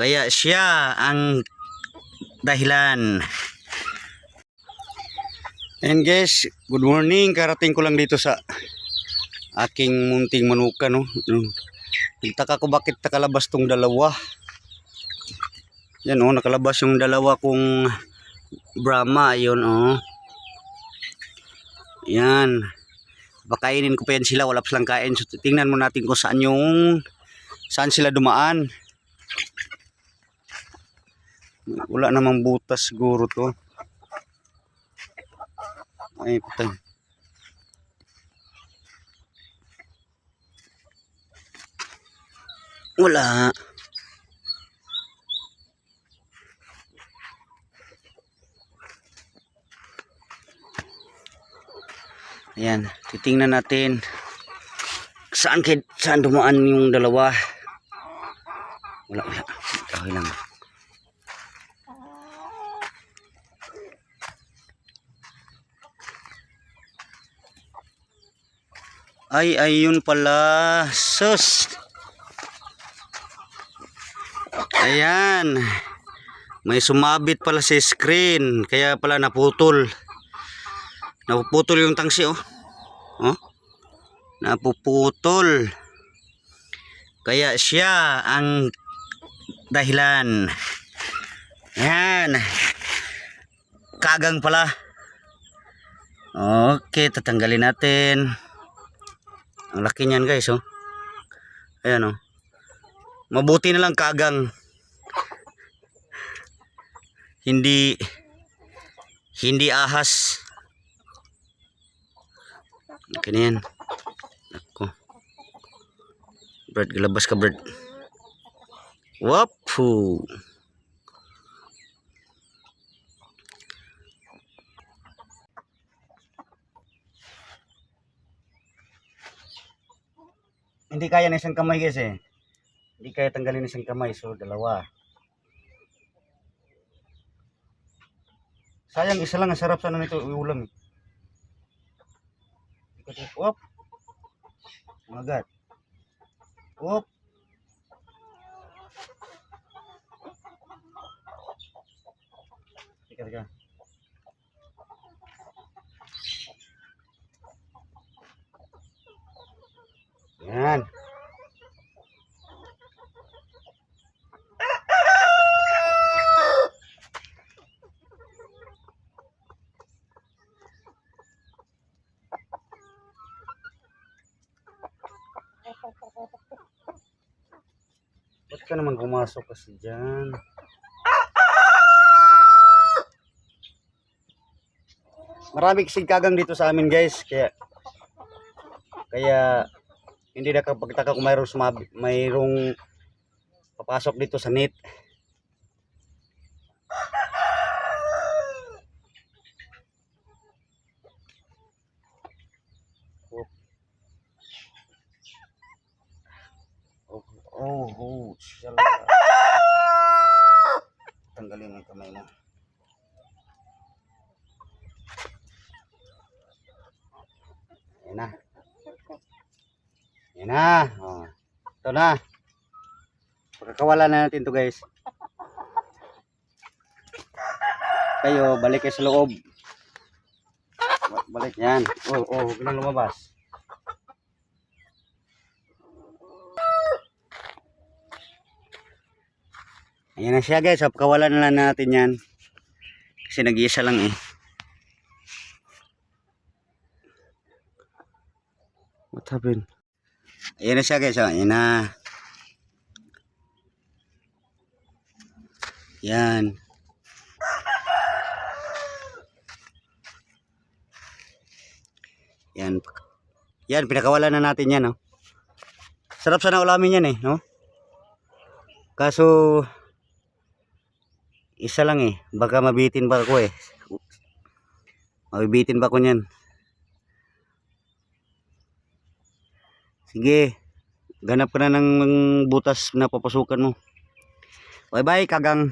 Kaya siya ang dahilan. And guys, good morning. Karating ko lang dito sa aking munting manuka, no? Nagtaka ko bakit nakalabas tong dalawa. Yan, oh, nakalabas yung dalawa kong Brahma, yun, oh. Yan. Pakainin ko pa yan sila, wala pa silang kain. So, tingnan mo natin kung saan yung, saan sila dumaan. Wala namang butas siguro to. Ay, putang. Wala. Ayan, titingnan natin saan saan dumaan yung dalawa. Wala, wala. Okay lang. Ay, ayun pala. Sus. Ayan. May sumabit pala sa screen. Kaya pala naputol. Napuputol yung tangsi, oh. Oh. Napuputol. Kaya siya ang dahilan. Ayan. Kagang pala. Okay, tatanggalin natin. Ang laki niyan guys, oh. Ayan, oh. Mabuti na lang kagang. Hindi hindi ahas. Okay na yan. Ako. Brad, galabas ka, Brad. Wapu. Hindi kaya na isang kamay guys eh. Hindi kaya tanggalin isang kamay. So, dalawa. Sayang, isa lang ang sarap sana nito ulam. Wop. Magat. Wop. Teka, teka. Yan. Ba't ka naman pumasok kasi dyan? Marami kasing kagang dito sa amin guys. Kaya kaya hindi na kapagtaka kung mayroong mayroong papasok dito sa net. Oh. Oh, oh. Tanggalin ang kamay mo. Ayan na. Ayan na. Oh. Ito na. Pagkakawala na natin to guys. Kayo, balik kayo sa loob. Ba- Balik yan. Oh, oh, huwag nang lumabas. Ayan na siya guys. Pagkawalan na lang natin yan. Kasi nag-iisa lang eh. What happened? Ayan na siya guys. Oh. Ayan na. Yan. Yan. Yan, pinakawalan na natin yan, no? Sarap sana ulamin yan, eh, no? Kaso, isa lang, eh. Baka mabitin pa ako, eh. Mabibitin pa ako niyan. Sige. Ganap ka na ng butas na papasukan mo. Bye-bye, kagang.